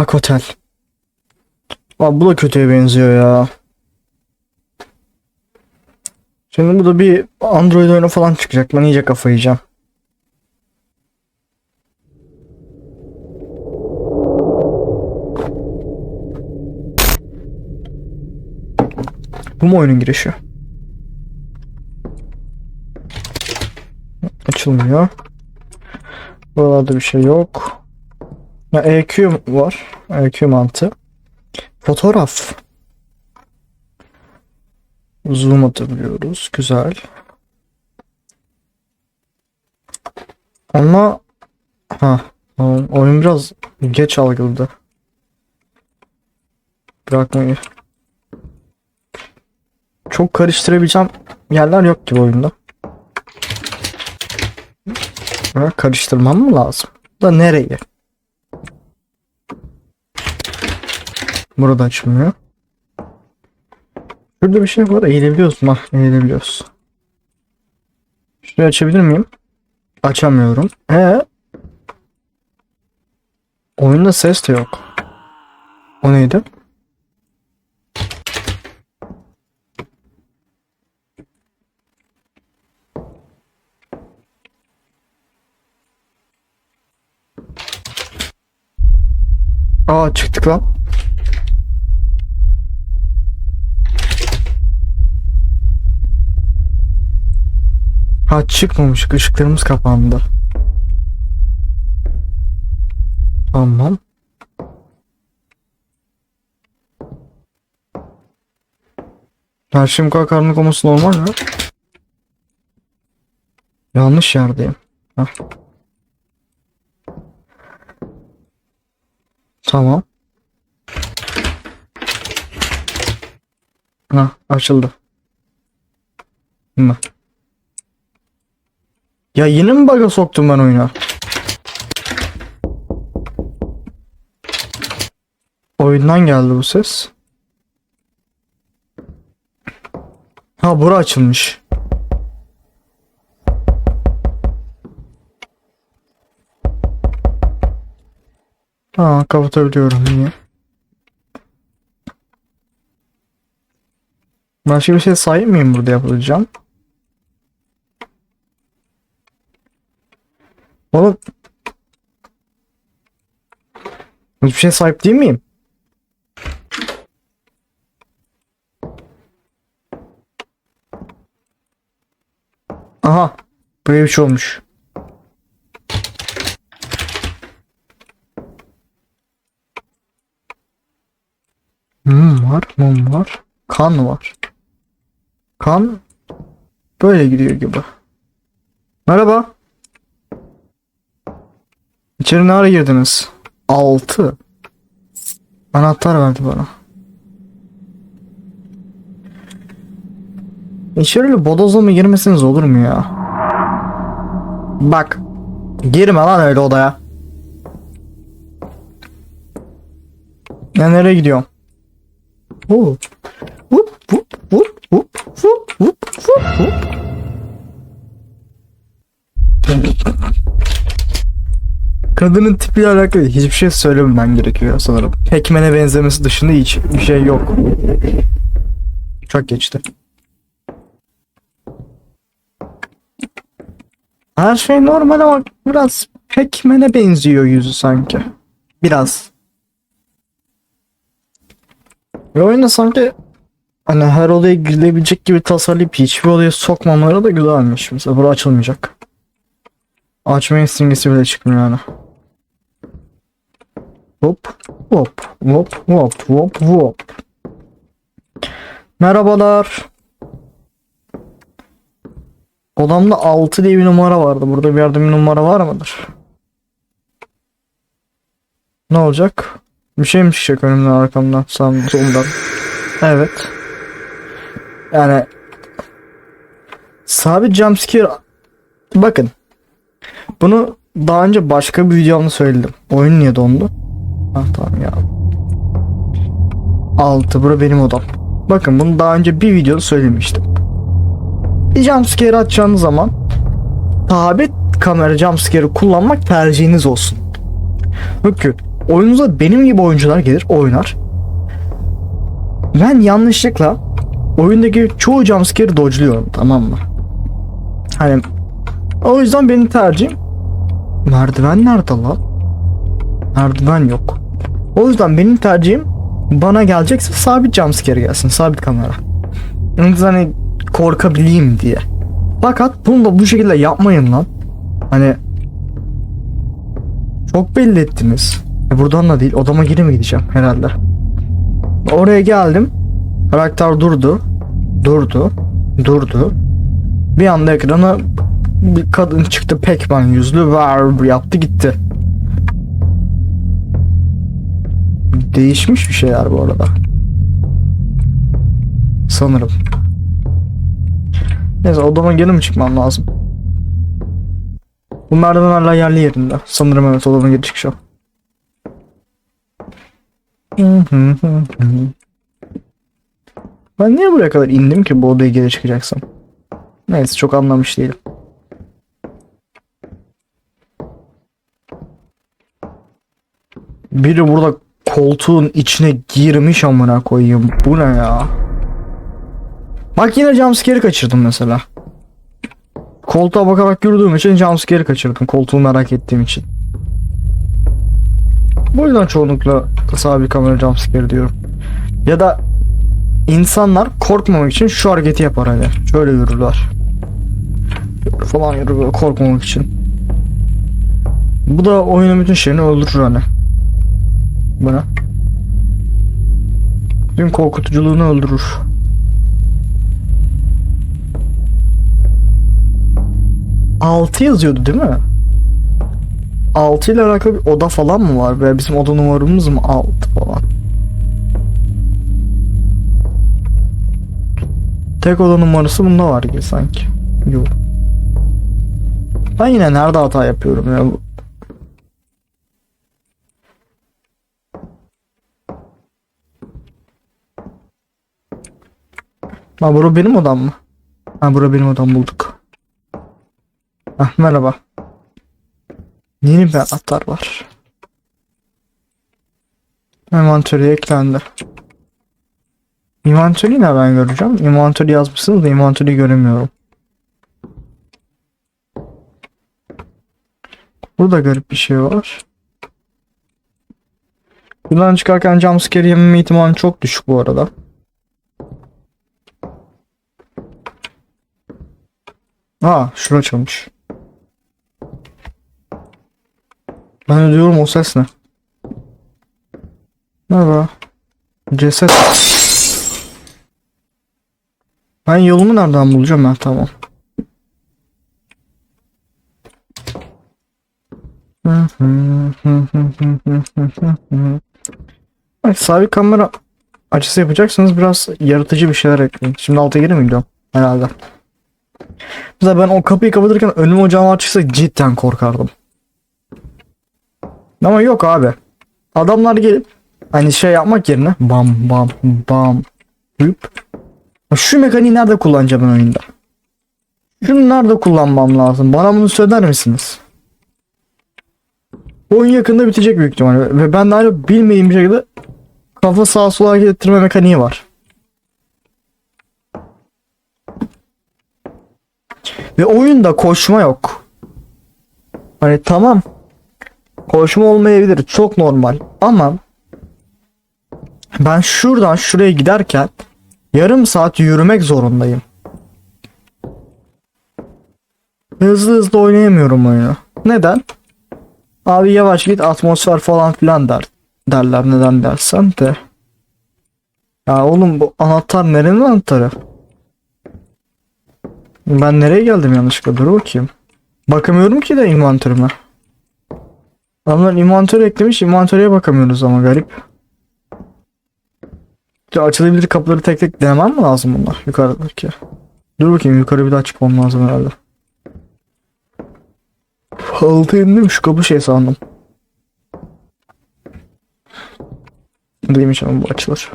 Bak otel. Abi bu da kötüye benziyor ya. Şimdi bu da bir Android oyunu falan çıkacak. Ben iyice kafayı yiyeceğim. Bu mu oyunun girişi? Açılmıyor. Buralarda bir şey yok. Ya EQ var. EQ mantığı. Fotoğraf. Zoom atabiliyoruz. Güzel. Ama ha oyun biraz geç algıladı. Bırakmayı. Çok karıştırabileceğim yerler yok gibi oyunda. Karıştırmam mı lazım? Da nereye? Burada açılmıyor. Şurada bir şey var. Eğilebiliyoruz mu? Eğilebiliyoruz. Şurayı açabilir miyim? Açamıyorum. Ee? Oyunda ses de yok. O neydi? Aa çıktık lan. Ha çıkmamış. Işıklarımız kapandı. Tamam. Her şeyim bu kadar karanlık olması normal mi? Yanlış yerdeyim. Hah. Tamam. Ha açıldı. Mı? Ya yine mi bug'a soktum ben oyuna? Oyundan geldi bu ses. Ha bura açılmış. Ha kapatabiliyorum niye? Başka bir şey sahip miyim burada yapılacağım? Oğlum Hiçbir şey sahip değil miyim? Aha. Böyle bir şey olmuş. Mum var, mum var. Kan var. Kan böyle gidiyor gibi. Merhaba. İçeri ne ara girdiniz? 6. Anahtar verdi bana. İçeri öyle bodozlama girmesiniz olur mu ya? Bak. Girme lan öyle odaya. Ya nereye gidiyorum? Oo. Kadının tipiyle alakalı hiçbir şey söylememem gerekiyor sanırım. Pac-Man'e benzemesi dışında hiç bir şey yok. Çok geçti. Her şey normal ama biraz Pac-Man'e benziyor yüzü sanki. Biraz. Ve oyunda sanki hani her odaya girilebilecek gibi tasarlayıp hiçbir odaya sokmamaları da güzelmiş. Mesela bura açılmayacak. Açmaya simgesi bile çıkmıyor yani. Hop hop hop hop hop hop. Merhabalar. Odamda 6 diye bir numara vardı. Burada bir yerde bir numara var mıdır? Ne olacak? Bir şey mi çıkacak önümden arkamdan sağımdan solumdan? Evet. Yani sabit jumpscare bakın bunu daha önce başka bir videomda söyledim. Oyun niye dondu? Ah tamam ya. 6 bura benim odam. Bakın bunu daha önce bir videoda söylemiştim. Jumpscare atacağınız zaman sabit kamera jumpscare'ı kullanmak tercihiniz olsun. Çünkü oyunuza benim gibi oyuncular gelir oynar. Ben yanlışlıkla oyundaki çoğu jumpscare'ı dodge'luyorum tamam mı? Hani o yüzden benim tercihim merdiven nerede lan? Merdiven yok. O yüzden benim tercihim bana gelecekse sabit jumpscare gelsin. Sabit kamera. Hani korkabileyim diye. Fakat bunu da bu şekilde yapmayın lan. Hani çok belli ettiniz. E buradan da değil odama geri mi gideceğim herhalde. Oraya geldim. Karakter durdu. Durdu. Durdu. Bir anda ekrana bir kadın çıktı Pac-Man yüzlü var yaptı gitti. Değişmiş bir şeyler bu arada. Sanırım. Neyse odama geri mi çıkmam lazım? Bu merdiven hala yerli yerinde. Sanırım evet odama geri çıkacağım. Ben niye buraya kadar indim ki bu odaya geri çıkacaksam? Neyse çok anlamış değilim. Biri burada koltuğun içine girmiş amına koyayım. Bu ne ya? Bak yine jumpscare'i kaçırdım mesela. Koltuğa bakarak yürüdüğüm için jumpscare'i kaçırdım. Koltuğu merak ettiğim için. Bu yüzden çoğunlukla sabit kamera jumpscare diyorum. Ya da insanlar korkmamak için şu hareketi yapar hani. Şöyle yürürler. Falan yürür korkmamak için. Bu da oyunun bütün şeyini öldürür hani. Bu ne? Tüm korkutuculuğunu öldürür. Altı yazıyordu değil mi? 6 ile alakalı bir oda falan mı var? Veya bizim oda numaramız mı 6 falan? Tek oda numarası bunda var gibi sanki. Yok. Ben yine nerede hata yapıyorum ya? Ha bura benim odam mı? Ha bura benim odam bulduk. Ah merhaba. Yeni bir anahtar var. Envantörü eklendi. Inventörü ne ben göreceğim? Inventörü yazmışsınız da inventörü göremiyorum. Burada garip bir şey var. Buradan çıkarken jumpscare yememe ihtimali çok düşük bu arada. Aa şura açılmış. Ben de diyorum o ses ne? Merhaba. Ceset. Ben yolumu nereden bulacağım ben tamam. Ay, sabit kamera açısı yapacaksanız biraz yaratıcı bir şeyler ekleyin. Şimdi alta geri mi? Herhalde. Mesela ben o kapıyı kapatırken önüme o canavar çıksa cidden korkardım. Ama yok abi. Adamlar gelip hani şey yapmak yerine bam bam bam hüp. Şu mekaniği nerede kullanacağım ben oyunda? Şunu nerede kullanmam lazım? Bana bunu söyler misiniz? Oyun yakında bitecek büyük ihtimalle ve ben de hala bilmediğim bir şekilde kafa sağa sola hareket ettirme mekaniği var. Ve oyunda koşma yok. Hani tamam Koşma olmayabilir. Çok normal. Ama ben şuradan şuraya giderken yarım saat yürümek zorundayım. Hızlı hızlı oynayamıyorum oyunu. Neden? Abi yavaş git atmosfer falan filan der. Derler neden dersen de. Ya oğlum bu anahtar nerenin anahtarı? Ben nereye geldim yanlışlıkla dur bakayım. Bakamıyorum ki de inventörüme. Adamlar inventör eklemiş. inventöreye bakamıyoruz ama garip. Ya açılabilir kapıları tek tek denemem mi lazım bunlar yukarıdaki? Dur bakayım yukarı bir daha çıkmam lazım herhalde. Altı indim şu kapı şey sandım. Değilmiş ama bu açılır.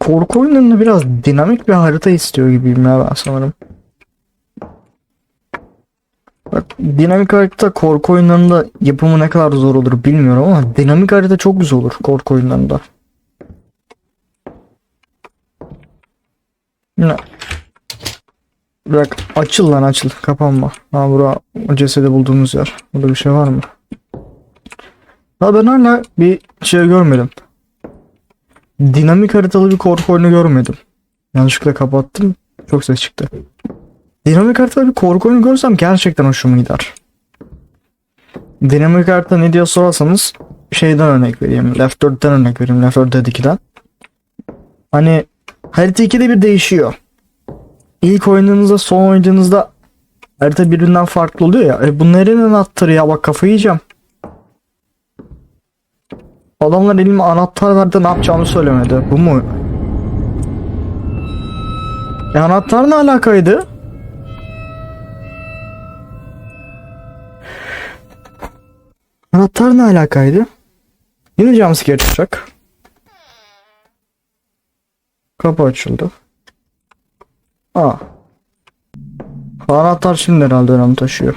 Korku oyunlarında biraz dinamik bir harita istiyor gibiyim ya ben sanırım. Bak dinamik harita korku oyunlarında yapımı ne kadar zor olur bilmiyorum ama dinamik harita çok güzel olur korku oyunlarında. Ne? Bırak açıl lan açıl kapanma. Ha bura cesedi bulduğumuz yer. Burada bir şey var mı? Ha ben hala bir şey görmedim. Dinamik haritalı bir korku oyunu görmedim. Yanlışlıkla kapattım. Çok ses çıktı. Dinamik haritalı bir korku oyunu görsem gerçekten hoşuma gider. Dinamik harita ne diye sorarsanız şeyden örnek vereyim. Left 4'ten örnek vereyim. Left 4 Dead 2'den. Hani harita 2'de bir değişiyor. İlk oynadığınızda son oynadığınızda harita birbirinden farklı oluyor ya. E bu nerenin anahtarı ya bak kafayı yiyeceğim. Adamlar elime anahtar verdi ne yapacağımı söylemedi. Bu mu? E anahtar ne alakaydı? Anahtar ne alakaydı? Yine jumpscare çıkacak. Kapı açıldı. Aa. Anahtar şimdi herhalde önem taşıyor.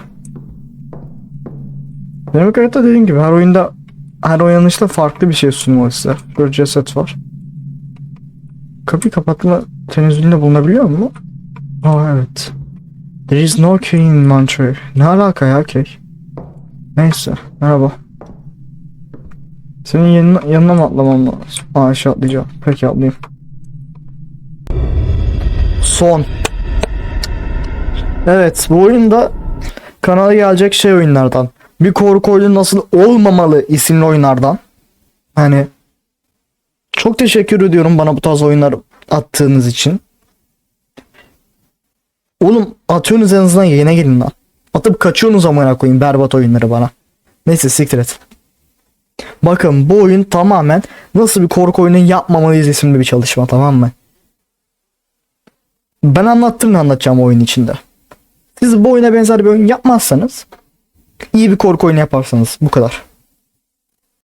Benim harita dediğim gibi her oyunda her oynanışta farklı bir şey sunuyor size. Böyle ceset var. Kapıyı kapatma tenezzülünde bulunabiliyor mu? Aa evet. There is no key in Monterey. Ne alaka ya key? Neyse. Merhaba. Senin yanına, yanına mı atlamam lazım? Aa aşağı atlayacağım. Peki atlayayım. Son. Evet bu oyunda kanala gelecek şey oyunlardan. Bir korku oyunu nasıl olmamalı isimli oyunlardan. Hani çok teşekkür ediyorum bana bu tarz oyunlar attığınız için. Oğlum atıyorsunuz en azından yayına gelin lan. Atıp kaçıyorsunuz amına koyayım berbat oyunları bana. Neyse siktir et. Bakın bu oyun tamamen nasıl bir korku oyunu yapmamalıyız isimli bir çalışma tamam mı? Ben anlattım ne anlatacağım oyun içinde. Siz bu oyuna benzer bir oyun yapmazsanız iyi bir korku oyunu yaparsanız bu kadar.